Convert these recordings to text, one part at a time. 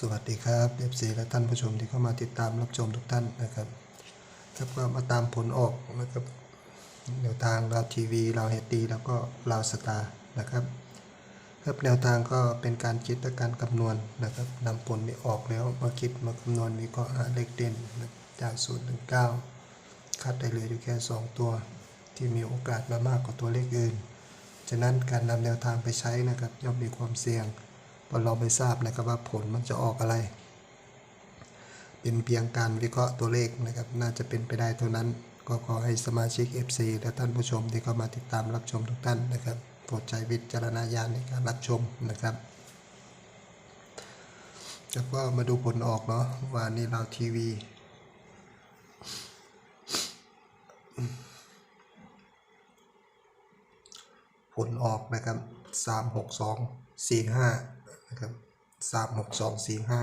สวัสดีครับเอฟซีและท่านผู้ชมที่เข้ามาติดตามรับชมทุกท่านนะครับครับก็มาตามผลออกนะครับแนวทางเราทีวีเราเฮดดีแล้วก็เราสตาร์นะครับครับแนวทางก็เป็นการคิดและการคำนวณนะครับนำผลนี้ออกแล้วมาคิดมาคำนวณวิเคราะห์หาเลขเด่นจากศูนย์ถึงเก้าคัดได้เหลืออยู่แค่ 2 ตัว ที่มีโอกาสมามากกว่าตัวเลขอื่น ฉะนั้นการนำแนวทางไปใช้นะครับย่อมมีความเสี่ยง เพราะเราไม่ทราบนะครับว่าผลมันจะออกอะไร เป็นเพียงการวิเคราะห์ตัวเลขนะครับ น่าจะเป็นไปได้เท่านั้น ก็ขอให้สมาชิก FC และท่านผู้ชมที่เข้ามาติดตามรับชมทุกท่านนะครับโปรดใช้วิจารณญาณในการรับชมนะครับแล้วก็มาดูผลออกเนาะว่านี่เราทีวีผลออกนะครับสามหกสองสี่ห้า นะครับสามหกสองสี่ห้า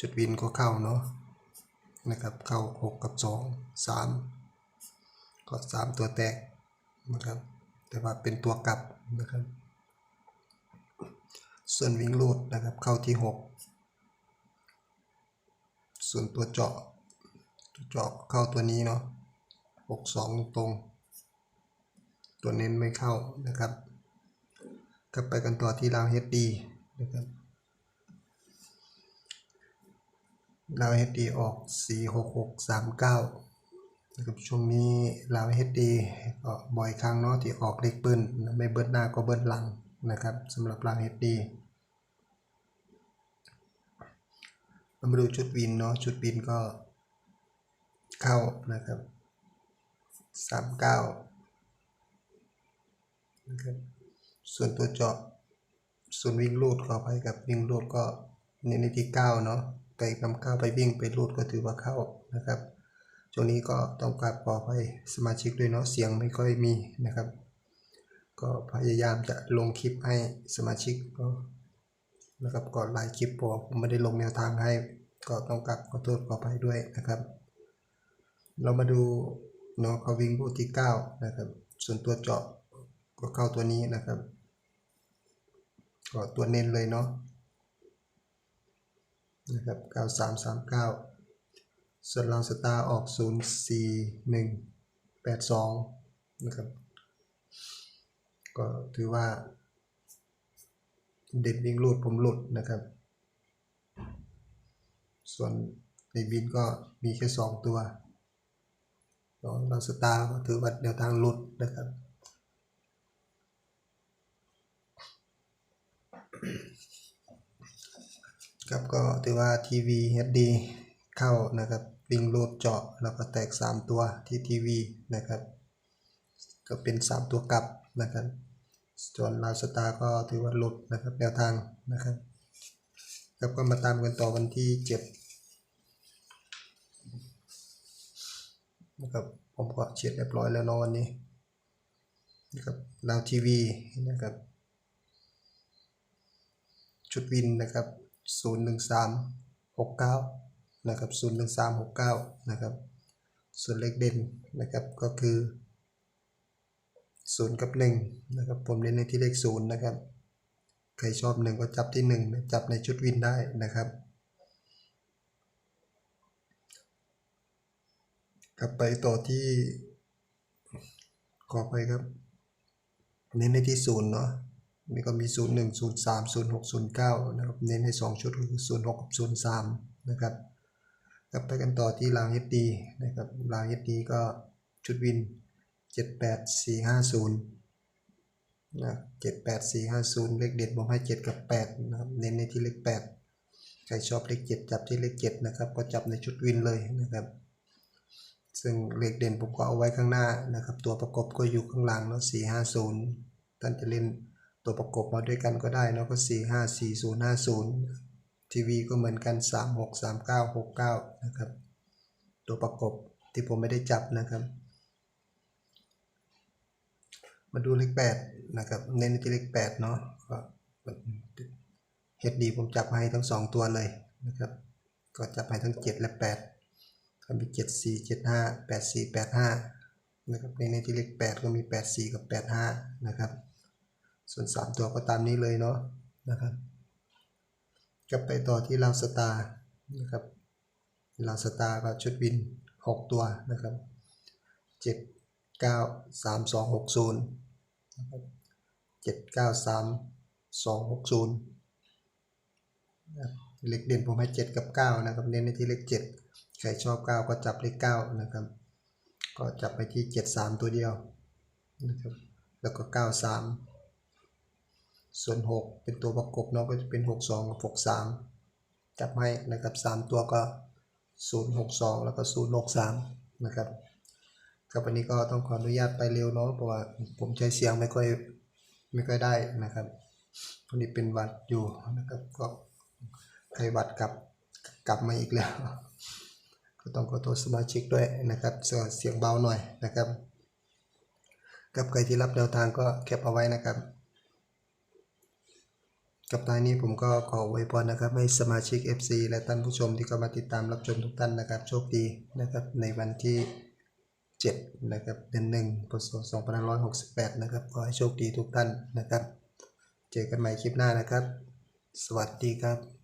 จุดวินก็เข้าเนาะนะครับเข้าหกกับสองสามก็สามตัวแตกนะครับ แต่ว่าเป็นตัวกลับนะครับ ส่วนวิ่งลูดนะครับเข้าที่หกส่วนตัวเจาะตัวเจาะเข้าตัวนี้เนาะหกสองตรง ตัวเน้นไม่เข้านะครับกลับไปกันต่อที่ราวเฮดดี นะครับราวเฮดดีออก 46639 นะครับ ช่วงนี้ราวเฮดดีก็บ่อยครั้งเนาะที่ออกเลขเบิ้ลไม่เบิ้ลหน้าก็เบิ้ลหลังนะครับสำหรับราวเฮดดีมาดูชุดวินเนาะชุดวินก็เข้านะครับ39นะครับส่วนตัวเจาะ ส่วนวิ่งลูดขอไปกับวิ่งลูดก็เน้นในที่เก้าเนาะไปกำก้าวไปวิ่งไปลูดก็ถือว่าเข้านะครับช่วงนี้ก็ต้องกราบขอไปสมาชิกด้วยเนาะเสียงไม่ค่อยมีนะครับ ก็พยายามจะลงคลิปให้สมาชิกเนาะนะครับก่อนหลายคลิปผมผมไม่ได้ลงแนวทางให้ ก็ต้องกราบขอโทษขอไปด้วยนะครับ เรามาดูเนาะเขาวิ่งลูดที่เก้านะครับ ส่วนตัวเจาะก็เข้าตัวนี้นะครับ ก็ตัวเน้นเลยเนาะนะครับ9339ส่วนเราสตาร์ออก 04182 นะครับ ก็ถือว่า เด็ดวิ่งรูดผมหลุดนะครับ ส่วนในบินก็มีแค่ 2 ตัวเราสตาร์ก็ถือว่าแนวทางหลุดนะครับ ครับก็ถือว่าทีวี HD เข้านะครับวิ่งโลดเจาะแล้วก็แตก 3 ตัวที่ทีวีนะครับ ก็เป็น 3 ตัวกลับนะครับส่วนลาวสตาร์ก็ถือว่าหลุดนะครับแนวทางนะครับครับก็มาตามกันต่อวันที่7นะครับผมก็เช็ดเรียบร้อยแล้วนาะวันนี้นะครับลาวทีวีนะครับชุดวินนะครับ 01369 นะครับ 01369 นะครับ ส่วนเลขเด่นนะครับก็คือ 0 กับ 1 นะครับ ผมเน้นในที่เลข 0 นะครับ ใครชอบ 1 ก็จับที่1นะจับในชุดวินได้นะครับกลับไปต่อที่ ขอไปครับ เน้นในที่ 0 เนาะ นี่ก็มี 0 1 0 3 0 6 0 9 นะครับ เน้นให้ 2 ชุดคือ 0 6 กับ 0 3 นะครับกลับไปกันต่อที่ราง HD นะครับ ราง HD ก็ชุดวิน 7 8 4 5 0 นะ 7 8 4 5 0 เลขเด็ดผมให้ 7 กับ 8 นะครับ เน้นในที่เลข 8 ใครชอบเลข 7 จับที่เลข 7 นะครับ ก็จับในชุดวินเลยนะครับซึ่งเลขเด่นผมก็เอาไว้ข้างหน้านะครับ ตัวประกบก็อยู่ข้างหลังเนาะ450 ท่านจะเล่น ตัวประกบมาด้วยกันก็ได้เนาะก็4 5 4 0 5 0 ทีวีก็เหมือนกัน 3 6 3 9 6 9 นะครับ ตัวประกบที่ผมไม่ได้จับนะครับ มาดูเลข8นะครับ เน้นที่เลข8เนาะก็เฮดดีผมจับให้ทั้ง 2 ตัวเลยนะครับ ก็จับให้ทั้ง 7 และ 8 ก็มี 7 4 7 5 8 4 8 5นะครับในในที่เลข8ก็มี 8 4 กับ 8 5 นะครับ ส่วน 3 ตัวก็ตามนี้เลยเนาะนะครับก็ไปต่อที่ลาวสตาร์นะครับลาวสตาร์ก็ชุดวิน 6 ตัวนะครับ 7 9 3 2 6 0นะครับ7 9 3 2 6 0นะครับเลขเด่นผมให้ 7 กับ 9 นะครับ เน้นในที่เลข 7 ใครชอบ 9 ก็จับเลข 9 นะครับ ก็จับไปที่ 7 3 ตัวเดียวนะครับแล้วก็ 9 3 ส่วน 6 เป็นตัวประกบเนาะก็จะเป็น 6 2 กับ 6 3 จับให้นะครับ 3 ตัวก็ 0 6 2 แล้วก็ 0 6 3 นะครับครับวันนี้ก็ต้องขออนุญาตไปเร็วเนาะเพราะว่าผมใช้เสียงไม่ค่อยไม่ค่อยได้นะครับวันนี้เป็นวัดอยู่นะครับก็ไข้วัดกลับกลับมาอีกแล้ว ก็ต้องขอโทษสมาชิกด้วยนะครับเสียงเสียงเบาหน่อยนะครับกับใครที่รับแนวทางก็แคปเอาไว้นะครับ กับท้ายนี้ผมก็ขออวยพรนะครับ ให้สมาชิก FC และท่านผู้ชมที่เข้ามาติดตามรับชมทุกท่านนะครับ โชคดีนะครับ ในวันที่ 7 นะครับเดือนหนึ่งพศ2568 นะครับ ขอให้โชคดีทุกท่านนะครับ เจอกันใหม่คลิปหน้านะครับ สวัสดีครับ